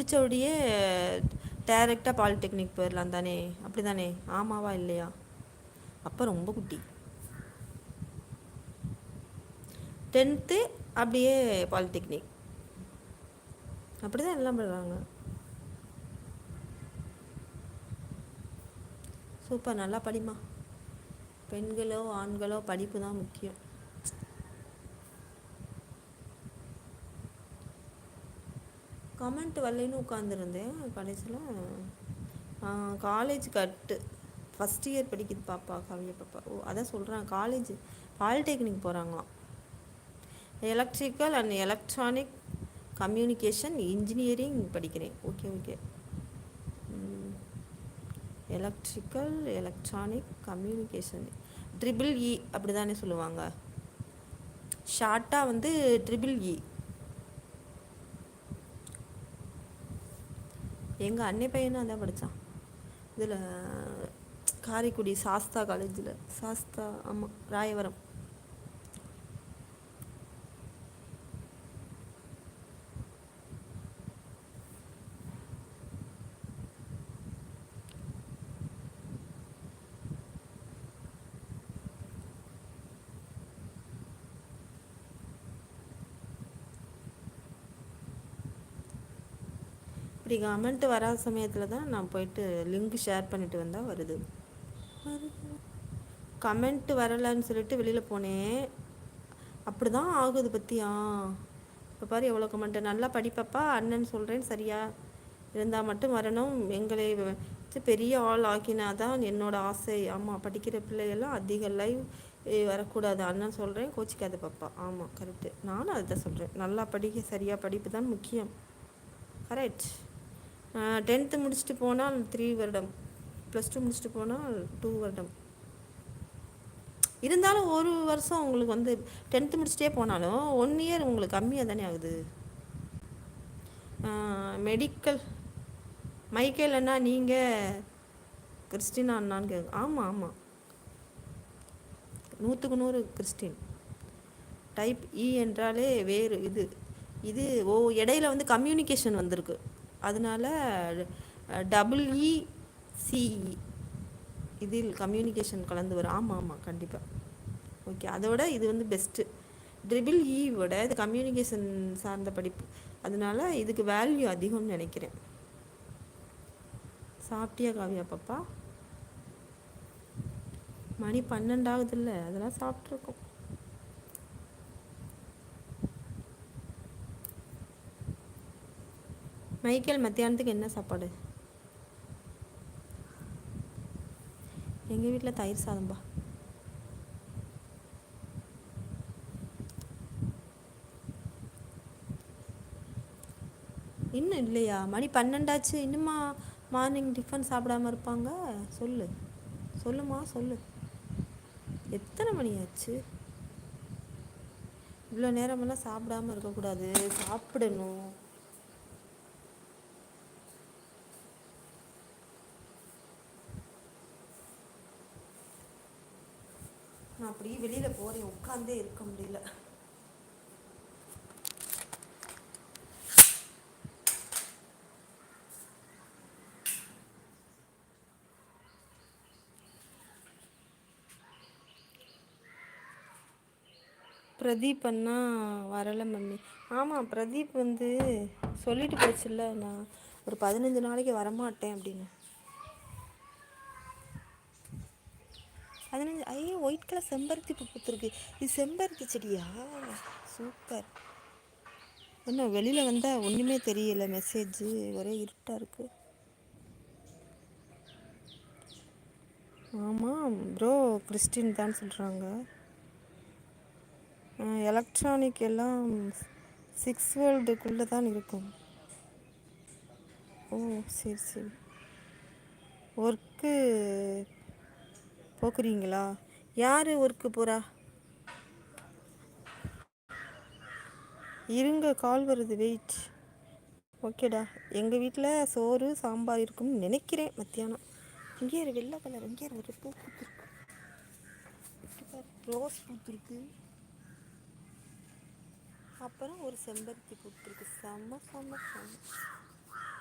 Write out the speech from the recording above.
முடித்தபடியே டேரெக்டாக பாலிடெக்னிக் போயிடலாம் தானே அப்படி தானே? ஆமாவா இல்லையா? அப்போ ரொம்ப குட்டி. டென்த்து அப்படியே பாலிடெக்னிக் அப்படி தான் எல்லாம் பண்ணுறாங்க சூப்பர் நல்லா படிமா பெண்களோ ஆண்களோ படிப்பு தான் முக்கியம். கமெண்ட் வரலன்னு உட்காந்துருந்தேன் கடைசியில் காலேஜ் கட்டு ஃபஸ்ட் இயர் படிக்குது பாப்பா காவிய பாப்பா. ஓ அதான் சொல்கிறாங்க காலேஜ் பாலிடெக்னிக் போகிறாங்களாம் electrical and electronic communication engineering படிக்கிறேன். Okay okay electrical electronic communication triple E அப்படி தானே சொல்லுவாங்க. ஷார்ட்டாக வந்து ட்ரிபிள் இ e. எங்கள் அன்னை பையனும் அதான் படித்தான் இதில் காரைக்குடி சாஸ்தா காலேஜில் சாஸ்தா ஆமாம் ராயவரம். இப்படி கமெண்ட் வராத சமயத்தில் தான் நான் போயிட்டு லிங்க் ஷேர் பண்ணிட்டு வந்தால் வருது. கமெண்ட் வரலைன்னு சொல்லிட்டு வெளியில் போனேன் அப்படி தான் ஆகுது பற்றியா இப்போ பாரு எவ்வளோ கமெண்ட் நல்லா படிப்பப்பா அண்ணன் சொல்கிறேன் சரியா? இருந்தால் மட்டும் வரணும். எங்களை பெரிய ஆள் ஆக்கினா தான் என்னோட ஆசை. ஆமாம் படிக்கிற பிள்ளைகள்லாம் அதிக லைவ் வரக்கூடாது. அண்ணன் சொல்கிறேன் கோச்சிக்காத பாப்பா. ஆமாம் கரெக்டு நானும் அதுதான் சொல்கிறேன் நல்லா படிக்க சரியாக படிப்பு தான் முக்கியம். கரெக்ட் டென்த்து முடிச்சுட்டு போனால் த்ரீ வருடம். ப்ளஸ் டூ முடிச்சுட்டு போனால் டூ வருடம். இருந்தாலும் ஒரு வருஷம் உங்களுக்கு வந்து டென்த்து முடிச்சுட்டே போனாலும் ஒன் இயர் உங்களுக்கு கம்மியாக தானே ஆகுது? மெடிக்கல் மைக்கேல் அண்ணா நீங்கள் கிறிஸ்டின் அண்ணான்னு கேட்கு ஆமாம் ஆமாம் நூற்றுக்கு நூறு கிறிஸ்டின். டைப் இ e என்றாலே வேறு இது. இது ஓ இடையில வந்து கம்யூனிகேஷன் வந்திருக்கு. அதனால டபிள்இசிஇ இதில் கம்யூனிகேஷன் கலந்து வரும். ஆமாம் ஆமாம் கண்டிப்பாக ஓகே அதோட இது வந்து பெஸ்ட்டு ட்ரிபிள் e விட இது கம்யூனிகேஷன் சார்ந்த படிப்பு. அதனால இதுக்கு வேல்யூ அதிகம்னு நினைக்கிறேன். சாப்பிட்டியா காவியா பாப்பா? மணி பன்னெண்டாவது இல்லை அதெல்லாம் சாப்பிட்ருக்கோம் மைக்கேல் மத்தியானத்துக்கு என்ன சாப்பாடு? எங்கள் வீட்டில் தயிர் சாதம்பா. இன்னும் இல்லையா? மணி பன்னெண்டாச்சு. இன்னுமா மார்னிங் டிஃபன் சாப்பிடாம இருப்பாங்க? சொல்லு. சொல்லுமா? சொல்லு. எத்தனை மணி ஆச்சு? இவ்வளோ நேரமெல்லாம் சாப்பிடாம இருக்கக்கூடாது. சாப்பிடணும். நான் அப்படியே வெளியில் போகிறேன் உட்காந்தே இருக்க முடியல. பிரதீப் அண்ணா வரலை மம்மி. ஆமாம் பிரதீப் வந்து சொல்லிட்டு போச்சுல்ல நான் ஒரு பதினஞ்சு நாளைக்கு வரமாட்டேன் அப்படின்னு. பதினஞ்சு ஐயோ ஒயிட் கலர் செம்பருத்தி பூ பூத்துருக்கு. இது செம்பருத்தி செடியா? சூப்பர். என்ன வெளியில் வந்தால் ஒன்றுமே தெரியல மெசேஜ் ஒரே இருட்டாக இருக்குது ஆமாம் ப்ரோ கிறிஸ்டின் தான் சொல்கிறாங்க எலக்ட்ரானிக் எல்லாம் சிக்ஸ் வேர்ல்டுக்குள்ளே தான் இருக்கும். ஓ சரி சரி. ஒர்க்கு போக்குறீங்களா? யார் ஒர்க்கு போகிறா இருங்க கால் வருது வெயிட் ஓகேடா. எங்கள் வீட்டில் சோறு சாம்பார் இருக்கும்னு நினைக்கிறேன் மத்தியானம். இங்கே வெள்ளை கலர் இங்கே ஒரு பூ பூத்துருக்கு. ரோஸ் பூத்துருக்கு. அப்புறம் ஒரு செம்பருத்தி பூத்துருக்கு. செம்ம செம்ம செம்ம